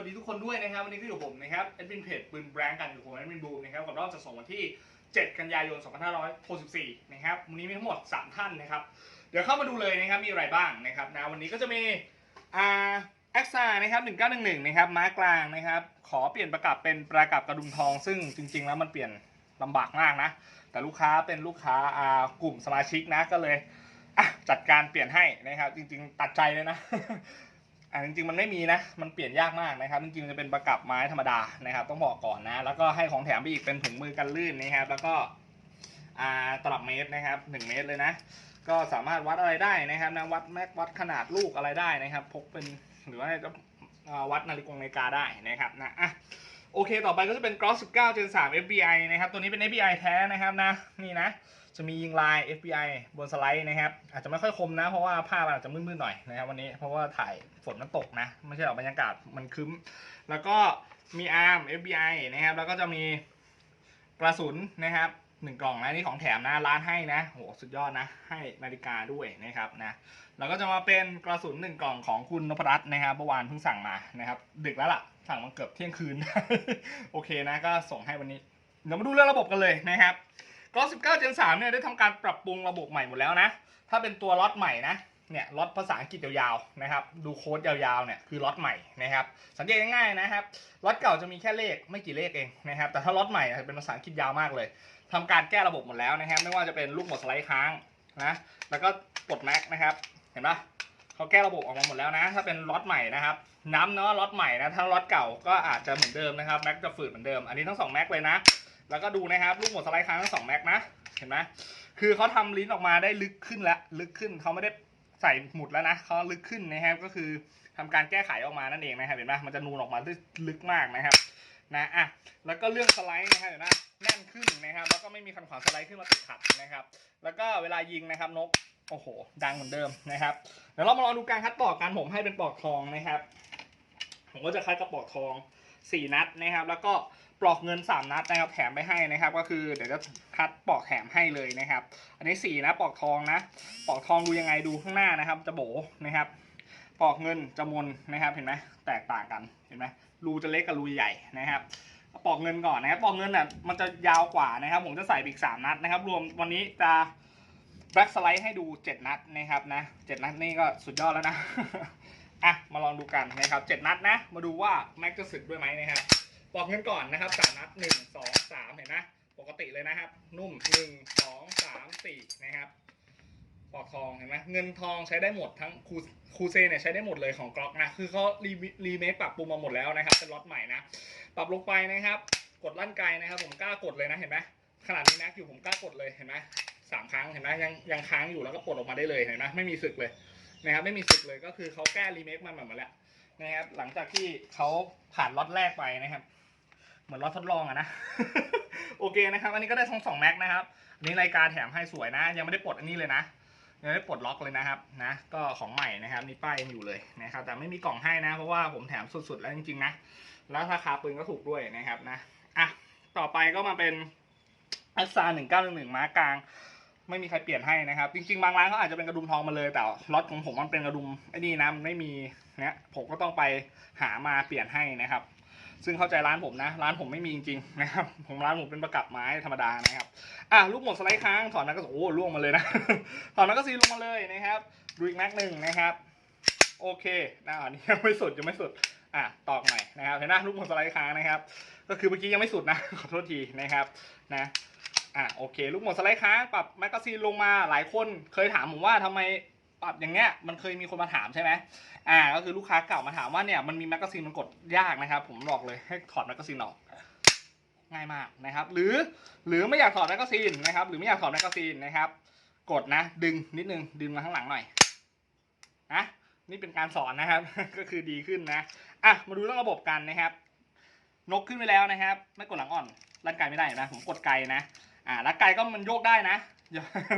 วัสดีทุกคนด้วยนะครับ วันนี้ก็อยู่กับผมนะครับแอดมินเพจปืนแบงกันอยู่ผมแอดมินบูมนะครับกับรอบจะส่งวันที่ 7 กันยายน 2564 นะครับวันนี้มีทั้งหมด 3 ท่านนะครับ เดี๋ยวเข้ามาดูเลยนะครับมีอะไรบ้างนะครับนะวันนี้ก็จะมีอ่าแอ็กซ่านะครับ1911 นะครับม้ากลางนะครับขอเปลี่ยนประกับเป็นประกับกระดุมทอง ซึ่งจริง ๆ แล้วมันเปลี่ยนลำบากมากนะ แต่ลูกค้าเป็นลูกค้าอ่ากลุ่มสมาชิกนะก็เลยอะจัดการเปลี่ยนให้นะครับ จริง ๆ ตัดใจเลยนะ อ่าจริงๆมันไม่มีนะ มันเปลี่ยนยากมากนะครับจริงๆมันจะเป็นประกับไม้ธรรมดานะครับ ต้องบอกก่อนนะ แล้วก็ให้ของแถมไปอีกเป็นถุงมือกันลื่นนะครับ แล้วก็อ่าตลับเมตรนะครับหนึ่งเมตรเลยนะ ก็สามารถวัดอะไรได้นะครับนะวัดแม็กวัดขนาดลูกอะไรได้นะครับ พกเป็นหรือว่าจะวัดนาฬิกานาฬิกาได้นะครับนะอะโอเค ต่อไปก็จะเป็น Glock 19 Gen 3 FBI นะครับ ตัวนี้เป็น FBI แท้นะครับนะ นี่นะ จะมียิงลาย FBI บนสไลด์นะครับ อาจจะไม่ค่อยคมนะ เพราะว่าภาพอาจจะมืดๆหน่อยนะครับวันนี้เพราะว่าถ่ายฝนมันตกนะ ไม่ใช่หรอกบรรยากาศมันคึ้ม แล้วก็มี ARM FBI นะครับ แล้วก็จะมีกระสุนนะครับหนึ่งกล่องนะนี่ของแถมนะร้านให้นะโหสุดยอดนะ ให้นาฬิกาด้วยนะครับนะแล้วก็จะมาเป็นกระสุนหนึ่งกล่องของคุณนพรัตน์นะครับเมื่อวานเพิ่งสั่งมานะครับ ดึกแล้วล่ะ สั่งมาเกือบเที่ยงคืน โอเคนะก็ส่งให้วันนี้เดี๋ยวมาดูเรื่องระบบกันเลยนะครับ ก็19 Gen 3เนี่ยได้ทำการปรับปรุงระบบใหม่หมดแล้วนะ ถ้าเป็นตัวล็อตใหม่นะ เนี่ยล็อตภาษาอังกฤษยาวๆนะครับ ดูโค้ดยาวๆเนี่ยคือล็อตใหม่นะครับ สังเกตง่ายๆนะครับ ล็อตเก่าจะมีแค่เลขไม่กี่เลขเองนะครับ แต่ถ้าล็อตใหม่อะเป็นภาษาอังกฤษยาวมากเลยทำการแก้ระบบหมดแล้วนะครับ ไม่ว่าจะเป็นลูกหมดสไลด์ค้างนะ แล้วก็ปลดแม็กนะครับ เห็นปะเขาแก้ระบบออกมาหมดแล้วนะ ถ้าเป็นล็อตใหม่นะครับ น้ำเนาะล็อตใหม่นะ ถ้าล็อตเก่าก็อาจจะเหมือนเดิมนะครับ แม็กจะฝืดเหมือนเดิม อันนี้ทั้งสองแม็กเลยนะ แล้วก็ดูนะครับลูกหมดสไลด์ค้างทั้งสองแม็กนะ เห็นไหมคือเขาทำลิ้นออกมาได้ลึกขึ้นแล้วลึกขึ้นเขาไม่ได้ใส่หมุดแล้วนะเขาลึกขึ้นนะครับก็คือทำการแก้ไขออกมานั่นเองนะครับเห็นไหมมันจะนูนออกมาได้ลึกมากนะครับนะอะแล้วก็เรื่องสไลด์นะครับเห็นไหมแน่นขึ้นนะครับ แล้วก็ไม่มีคันขวางสไลด์ขึ้นมาติดขัดนะครับ แล้วก็เวลายิงนะครับนกโอ้โห ดังเหมือนเดิมนะครับเดี๋ยวเรามาลองดูการคัดปลอกกันผมให้เป็นปลอกทองนะครับ ผมก็จะคัดกระปอกทอง 4 นัดนะครับ แล้วก็ ปลอกเงิน 3 นัดนะครับแถมไปให้นะครับ ก็คือเดี๋ยวจะคัดปลอกแถมให้เลยนะครับ อันนี้4นะปลอกทองนะปลอกทองดูยังไงดูข้างหน้านะครับ จะโบนะครับปลอกเงินจะมนนะครับเห็นไหมแตกต่างกันเห็นไหมรูจะเล็กกับรูใหญ่นะครับปลอกเงินก่อนนะครับปลอกเงินน่ะมันจะยาวกว่านะครับ ผมจะใส่อีก3นัดนะครับ รวมวันนี้จะแบ็กสไลด์ให้ดู7นัดนะครับนะ7นัดนี่ก็สุดยอดแล้วนะอะมาลองดูกันนะครับ7นัดนะ มาดูว่าแม็กจะสึกด้วยไหมนะครับ ปลอกเงินก่อนนะครับสามนัดหนึ่งสองสามเห็นไหมปกติเลยนะครับ นุ่มหนึ่งสองสามสี่นะครับปลอกทองเห็นไหมเงินทองใช้ได้หมดทั้งคูคูเซเนี่ยใช้ได้หมดเลยของกล็อกนะ คือเขารีรีเมคปรับปรุงมาหมดแล้วนะครับเป็นล็อตใหม่นะปรับลงไปนะครับ กดลั่นไกนะครับ ผมกล้ากดเลยนะเห็นไหมขนาดนี้แม็กอยู่ผมกล้ากดเลยเห็นไหมสามครั้งเห็นไหมยังยังค้างอยู่แล้วก็ปลดออกมาได้เลยเห็นไหมไม่มีสึกเลยนะครับไม่มีสึกเลยก็คือเขาแก้รีเมคมาหมดแล้วนะครับหลังจากที่เขาผ่านล็อตแรกไปนะครับ เหมือนล็อตทดลองอะนะ โอเคนะครับ อันนี้ก็ได้ทั้งสองแม็กนะครับอันนี้รายการแถมให้สวยนะ ยังไม่ได้ปลดอันนี้เลยนะ ยังไม่ได้ปลดล็อกเลยนะครับนะ ก็ของใหม่นะครับนี่ป้ายยังอยู่เลยนะครับ แต่ไม่มีกล่องให้นะ เพราะว่าผมแถมสุดๆแล้วจริงๆนะ แล้วราคาปืนก็ถูกด้วยนะครับนะ อะ ต่อไปก็มาเป็นอัสซาหนึ่งเก้าหนึ่งหนึ่งม้ากลาง ไม่มีใครเปลี่ยนให้นะครับ จริงๆ บางร้านเขาอาจจะเป็นกระดุมทองมาเลย แต่ล็อตของผมมันเป็นกระดุมไอ้นี่นะมันไม่มีเนี่ยผมก็ต้องไปหามาเปลี่ยนให้นะครับ ซึ่งเข้าใจร้านผมนะ ร้านผมไม่มีจริงๆนะครับ ผมร้านผมเป็นประกับไม้ธรรมดานะครับ อะลูกหมดสไลด์ค้างถอนแม็กกาซีนโอ้ล่วงมาเลยนะถอนแม็กกาซีลงมาเลยนะครับ ดูอีกแม็กหนึ่งนะครับ โอเคนะอันนี้ยังไม่สุดยังไม่สุดอะตอกใหม่นะครับเห็นไหมลูกหมดสไลด์ค้างนะครับ ก็คือเมื่อกี้ยังไม่สุดนะขอโทษทีนะครับนะอะโอเค ลูกหมดสไลด์ค้างปรับแมกกาซีนลงมาหลายคนเคยถามผมว่าทำไม ปรับอย่างเงี้ยมันเคยมีคนมาถามใช่ไหมอ่าก็คือลูกค้าเก่ามาถามว่าเนี่ยมันมีแมกกาซีนมันกดยากนะครับ ผมบอกเลยให้ถอดแมกกาซีนออกง่ายมากนะครับ หรือหรือไม่อยากถอดแมกกาซีนนะครับ หรือไม่อยากถอดแมกกาซีนนะครับ กดนะดึงนิดนึงดึงมาข้างหลังหน่อยนะนี่เป็นการสอนนะครับ ก็คือดีขึ้นนะอะมาดูเรื่องระบบกันนะครับ นกขึ้นไปแล้วนะครับ ไม่กดหลังอ่อนลั่นไกลไม่ได้นะผมกดไกลนะอ่าแล้วไกลก็มันโยกได้นะ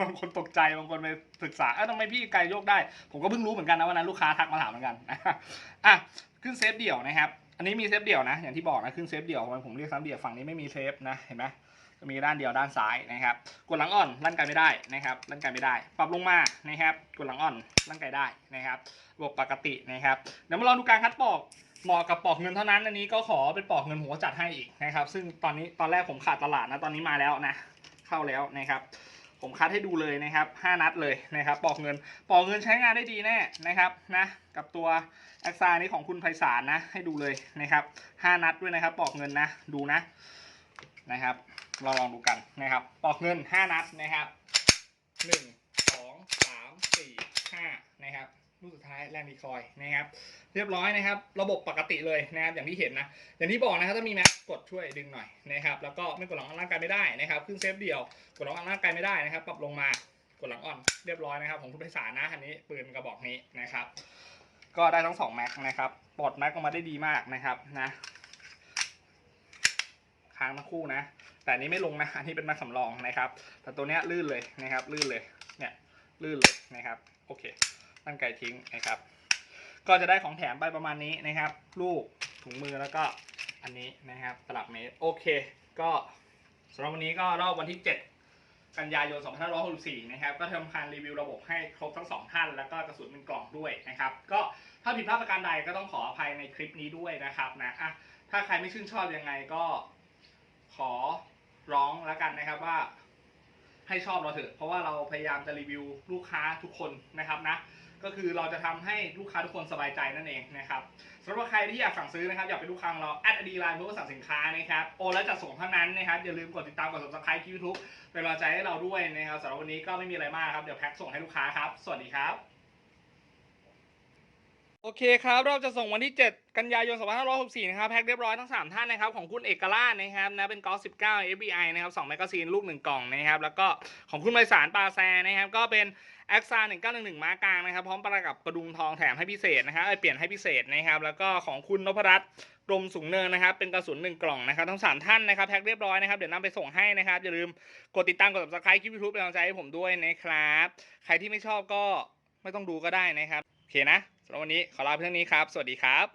บางคนตกใจบางคนไปศึกษาเอ้าทำไมพี่ไกลโยกได้ ผมก็เพิ่งรู้เหมือนกันนะวันนั้นลูกค้าทักมาถามเหมือนกันอะขึ้นเซฟเดี่ยวนะครับ อันนี้มีเซฟเดี่ยวนะ อย่างที่บอกนะขึ้นเซฟเดี่ยวผมเรียกซ้ำเดี่ยวฝั่งนี้ไม่มีเซฟนะเห็นไหมมีด้านเดียวด้านซ้ายนะครับกดหลังอ่อนลั่นไกลไม่ได้นะครับลั่นไกลไม่ได้ ปรับลงมานะครับกดหลังอ่อนลั่นไกลได้นะครับระบบปกตินะครับเดี๋ยวมาลองดูการคัดปอกเหมาะกับปอกเงินเท่านั้นอันนี้ก็ขอเป็นปอกเงินหัวจัดให้อีกนะครับ ซึ่งตอนนี้ตอนแรกผมขาดตลาดนะตอนนี้มาแล้วนะเข้าแล้วนะครับ ผมคัดให้ดูเลยนะครับ 5 นัดเลยนะครับปอกเงินปอกเงินใช้งานได้ดีแน่นะครับนะกับตัวแอคซานี้ของคุณไพศาลนะ ให้ดูเลยนะครับ 5 นัดด้วยนะครับปอกเงินนะดูนะนะครับเราลองดูกันนะครับปอกเงิน 5 นัดนะครับ 1 2 3 4 5 นะครับ ลูกสุดท้ายแรงดีคอยนะครับ เรียบร้อยนะครับ ระบบปกติเลยนะครับอย่างที่เห็นนะอย่างที่บอกนะครับถ้ามีแม็กกดช่วยดึงหน่อยนะครับแล้วก็ไม่กดหลังร่างกายไม่ได้นะครับขึ้นเซฟเดียวกดหลังร่างกายไม่ได้นะครับ ปรับลงมากดหลังอ่อนเรียบร้อยนะครับของคุณไพศาลนะอันนี้ปืนกระบอกนี้นะครับ ก็ได้ทั้งสองแม็กนะครับปลดแม็กออกมาได้ดีมากนะครับนะค้างทั้งคู่นะ แต่อันนี้ไม่ลงนะ อันนี้เป็นแม็กสำรองนะครับ แต่ตัวเนี้ยลื่นเลยนะครับ ลื่นเลย เนี่ย ลื่นเลยนะครับ โอเค ตั้งไกลทิ้งนะครับ ก็จะได้ของแถมไปประมาณนี้นะครับ ลูกถุงมือแล้วก็อันนี้นะครับตลับเมตรโอเค ก็สำหรับวันนี้ก็รอบวันที่ 7 กันยายน 2564 นะครับ ก็ทำการรีวิวระบบให้ครบทั้งสองท่าน แล้วก็กระสุนเป็นกล่องด้วยนะครับ ก็ถ้าผิดพลาดประการใดก็ต้องขออภัยในคลิปนี้ด้วยนะครับนะอะถ้าใครไม่ชื่นชอบยังไงก็ขอร้องแล้วกันนะครับว่าให้ชอบเราเถอะ เพราะว่าเราพยายามจะรีวิวลูกค้าทุกคนนะครับนะ ก็คือเราจะทำให้ลูกค้าทุกคนสบายใจนั่นเองนะครับสำหรับใครที่อยากสั่งซื้อนะครับอยากเป็นลูกค้าของเราแอดดีไลน์เพื่อสั่งสินค้านะครับโอนแล้วจะส่งเท่านั้นนะครับอย่าลืมกดติดตามกด subscribe ที่ YouTube เป็นกำลังใจให้เราด้วยนะครับสำหรับวันนี้ก็ไม่มีอะไรมากครับเดี๋ยวแพ็คส่งให้ลูกค้าครับ สวัสดีครับโอเคครับ เราจะส่งวันที่ 7 กันยายน 2564 นะครับ แพ็คเรียบร้อยทั้ง 3 ท่านนะครับ ของคุณเอกราชนะครับนะเป็นกอล์ฟ19 FBI นะครับ2แมกกาซีนลูก 1 กล่องนะครับ แล้วก็ของคุณไพศาลปาแซนะครับ ก็เป็น แอคซ่าหนึ่งหนึ่งม้ากลางนะครับ พร้อมประกับกระดุมทองแถมให้พิเศษนะครับเอ้ยเปลี่ยนให้พิเศษนะครับ แล้วก็ของคุณนพรัตน์รมสูงเนินนะครับ เป็นกระสุนหนึ่งกล่องนะครับ ทั้งสามท่านนะครับแพ็คเรียบร้อยนะครับ เดี๋ยวนำไปส่งให้นะครับ อย่าลืมกดติดตามกด subscribe คลิปยูทูบเป็นกำลังใจให้ผมด้วยนะครับ ใครที่ไม่ชอบก็ไม่ต้องดูก็ได้นะครับ โอเคนะสำหรับวันนี้ขอลาไปเท่านี้ครับ สวัสดีครับ